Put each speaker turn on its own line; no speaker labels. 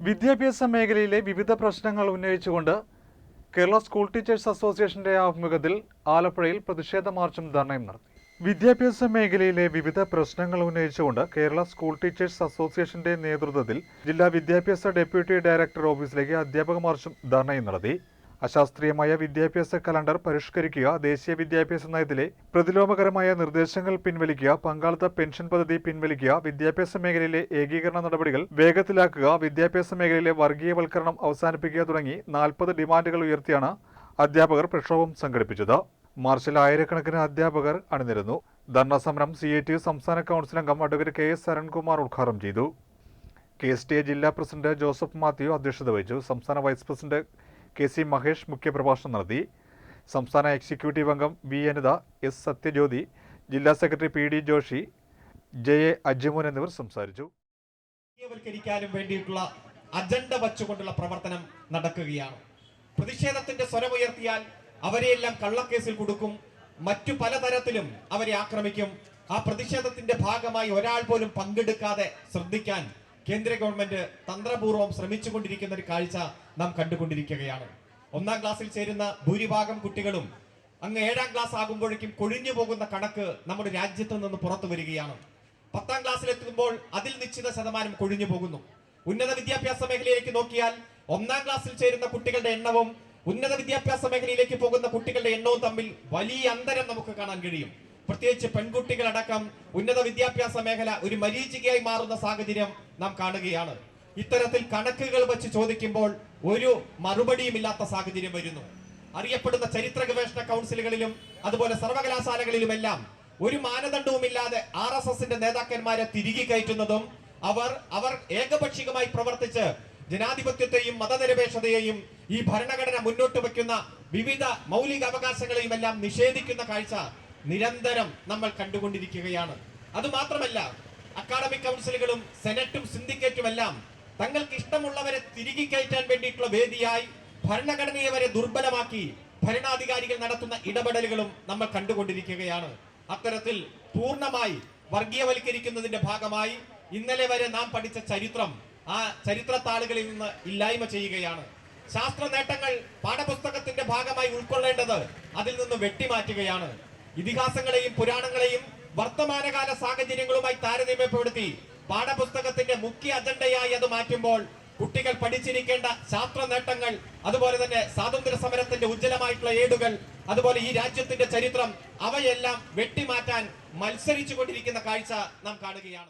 വിദ്യാഭ്യാസ മേഖലയിലെ വിവിധ പ്രശ്നങ്ങൾ ഉന്നയിച്ചുകൊണ്ട് കേരള സ്കൂൾ ടീച്ചേഴ്സ് അസോസിയേഷന്റെ ആഭിമുഖ്യത്തിൽ ആലപ്പുഴയിൽ പ്രതിഷേധ മാർച്ചും ധർണയും നടത്തി. വിദ്യാഭ്യാസ മേഖലയിലെ വിവിധ പ്രശ്നങ്ങൾ ഉന്നയിച്ചുകൊണ്ട് കേരള സ്കൂൾ ടീച്ചേഴ്സ് അസോസിയേഷന്റെ നേതൃത്വത്തിൽ ജില്ലാ വിദ്യാഭ്യാസ ഡെപ്യൂട്ടി ഡയറക്ടർ ഓഫീസിലേക്ക് അധ്യാപക മാർച്ചും ധർണയും നടത്തി. അശാസ്ത്രീയമായ വിദ്യാഭ്യാസ കലണ്ടർ പരിഷ്കരിക്കുക ദേശീയ വിദ്യാഭ്യാസ നയത്തിലെ പ്രതിലോമകരമായ നിർദ്ദേശങ്ങൾ പിൻവലിക്കുക പങ്കാളിത്ത പെൻഷൻ പദ്ധതി പിൻവലിക്കുക വിദ്യാഭ്യാസ മേഖലയിലെ ഏകീകരണ നടപടികൾ വേഗത്തിലാക്കുക വിദ്യാഭ്യാസ മേഖലയിലെ വർഗീയവൽക്കരണം അവസാനിപ്പിക്കുക തുടങ്ങി നാൽപ്പത് ഡിമാൻഡുകൾ ഉയർത്തിയാണ് അധ്യാപകർ പ്രക്ഷോഭം സംഘടിപ്പിച്ചത്. മാർച്ചിൽ ആയിരക്കണക്കിന് അധ്യാപകർ അണിനിരുന്നു. ധർണ സമരം സി ഐ ടി സംസ്ഥാന കൗൺസിൽ അംഗം അഡ്വക്കേറ്റ് കെ എസ് അരുൺകുമാർ ഉദ്ഘാടനം ചെയ്തു. കെ എസ് ടി എ ജില്ലാ പ്രസിഡന്റ് ജോസഫ് മാത്യു അധ്യക്ഷത വഹിച്ചു. സംസ്ഥാന vice president K C Mahesh മുഖ്യപ്രഭാഷണം നടത്തി. സംസ്ഥാന എക്സിക്യൂട്ടീവ് അംഗം വി അനിത എസ് സത്യജ്യോതി ജില്ലാ secretary P D Joshi J A Ajmun എന്നിവർ സംസാരിച്ചു.
അജണ്ട വച്ചുകൊണ്ടുള്ള പ്രവർത്തനം നടക്കുകയാണ്. പ്രതിഷേധത്തിന്റെ സ്വരമുയർത്തിയാൽ അവരെയെല്ലാം കള്ളക്കേസിൽ കൊടുക്കും. മറ്റു പലതരത്തിലും അവരെ ആക്രമിക്കും. ആ പ്രതിഷേധത്തിന്റെ ഭാഗമായി ഒരാൾ പോലും പങ്കെടുക്കാതെ ശ്രദ്ധിക്കാൻ കേന്ദ്ര ഗവൺമെന്റ് തന്ത്രപൂർവം ശ്രമിച്ചുകൊണ്ടിരിക്കുന്ന ഒരു കാഴ്ച നാം കണ്ടുകൊണ്ടിരിക്കുകയാണ്. ഒന്നാം ക്ലാസ്സിൽ ചേരുന്ന ഭൂരിഭാഗം കുട്ടികളും അങ്ങ് ഏഴാം ക്ലാസ് ആകുമ്പോഴേക്കും കൊഴിഞ്ഞു പോകുന്ന കണക്ക് നമ്മുടെ രാജ്യത്ത് നിന്ന് പുറത്തു വരികയാണ്. പത്താം ക്ലാസ്സിലെത്തുമ്പോൾ അതിൽ നിശ്ചിത ശതമാനം കൊഴിഞ്ഞു പോകുന്നു. ഉന്നത വിദ്യാഭ്യാസ മേഖലയിലേക്ക് നോക്കിയാൽ ഒന്നാം ക്ലാസ്സിൽ ചേരുന്ന കുട്ടികളുടെ എണ്ണവും ഉന്നത വിദ്യാഭ്യാസ മേഖലയിലേക്ക് പോകുന്ന കുട്ടികളുടെ എണ്ണവും തമ്മിൽ വലിയ അന്തരം നമുക്ക് കാണാൻ കഴിയും. പ്രത്യേകിച്ച് പെൺകുട്ടികളടക്കം ഉന്നത വിദ്യാഭ്യാസ മേഖല ഒരു മരീചികയായി മാറുന്ന സാഹചര്യം നാം കാണുകയാണ്. ഇത്തരത്തിൽ കണക്കുകൾ വെച്ച് ചോദിക്കുമ്പോൾ ഒരു മറുപടിയും ഇല്ലാത്ത സാഹചര്യം വരുന്നു. അറിയപ്പെടുന്ന ചരിത്ര ഗവേഷണ കൗൺസിലുകളിലും അതുപോലെ സർവകലാശാലകളിലുമെല്ലാം ഒരു മാനദണ്ഡവുമില്ലാതെ ആർ എസ് എസിന്റെ നേതാക്കന്മാരെ തിരികെ കയറ്റുന്നതും അവർ അവർ ഏകപക്ഷികമായി പ്രവർത്തിച്ച് ജനാധിപത്യത്തെയും മതനിരപേക്ഷതയെയും ഈ ഭരണഘടന മുന്നോട്ട് വയ്ക്കുന്ന വിവിധ മൗലിക അവകാശങ്ങളെയും എല്ലാം നിഷേധിക്കുന്ന കാഴ്ച നിരന്തരം നമ്മൾ കണ്ടുകൊണ്ടിരിക്കുകയാണ്. അതുമാത്രമല്ല അക്കാഡമിക് കൗൺസിലുകളും സെനറ്റും സിൻഡിക്കേറ്റും എല്ലാം തങ്ങൾക്ക് ഇഷ്ടമുള്ളവരെ തിരികെ കയറ്റാൻ വേണ്ടിയിട്ടുള്ള വേദിയായി ഭരണഘടനയെ വരെ ദുർബലമാക്കി ഭരണാധികാരികൾ നടത്തുന്ന ഇടപെടലുകളും നമ്മൾ കണ്ടുകൊണ്ടിരിക്കുകയാണ്. അത്തരത്തിൽ പൂർണമായി വർഗീയവൽക്കരിക്കുന്നതിന്റെ ഭാഗമായി ഇന്നലെ വരെ നാം പഠിച്ച ചരിത്രം ആ ചരിത്ര താളുകളിൽ നിന്ന് ഇല്ലായ്മ ചെയ്യുകയാണ്. ശാസ്ത്ര നേട്ടങ്ങൾ പാഠപുസ്തകത്തിന്റെ ഭാഗമായി ഉൾക്കൊള്ളേണ്ടത് അതിൽ നിന്ന് വെട്ടിമാറ്റുകയാണ്. ഇതിഹാസങ്ങളെയും പുരാണങ്ങളെയും വർത്തമാനകാല സാഹചര്യങ്ങളുമായി താരതമ്യപ്പെടുത്തി പാഠപുസ്തകത്തിന്റെ മുഖ്യ അജണ്ടയായി അത് മാറ്റുമ്പോൾ കുട്ടികൾ പഠിച്ചിരിക്കേണ്ട ശാസ്ത്ര നേട്ടങ്ങൾ അതുപോലെ തന്നെ സ്വാതന്ത്ര്യ സമരത്തിന്റെ ഉജ്ജ്വലമായിട്ടുള്ള ഏടുകൾ അതുപോലെ ഈ രാജ്യത്തിന്റെ ചരിത്രം അവയെല്ലാം വെട്ടിമാറ്റാൻ മത്സരിച്ചു കൊണ്ടിരിക്കുന്ന കാഴ്ച നാം കാണുകയാണ്.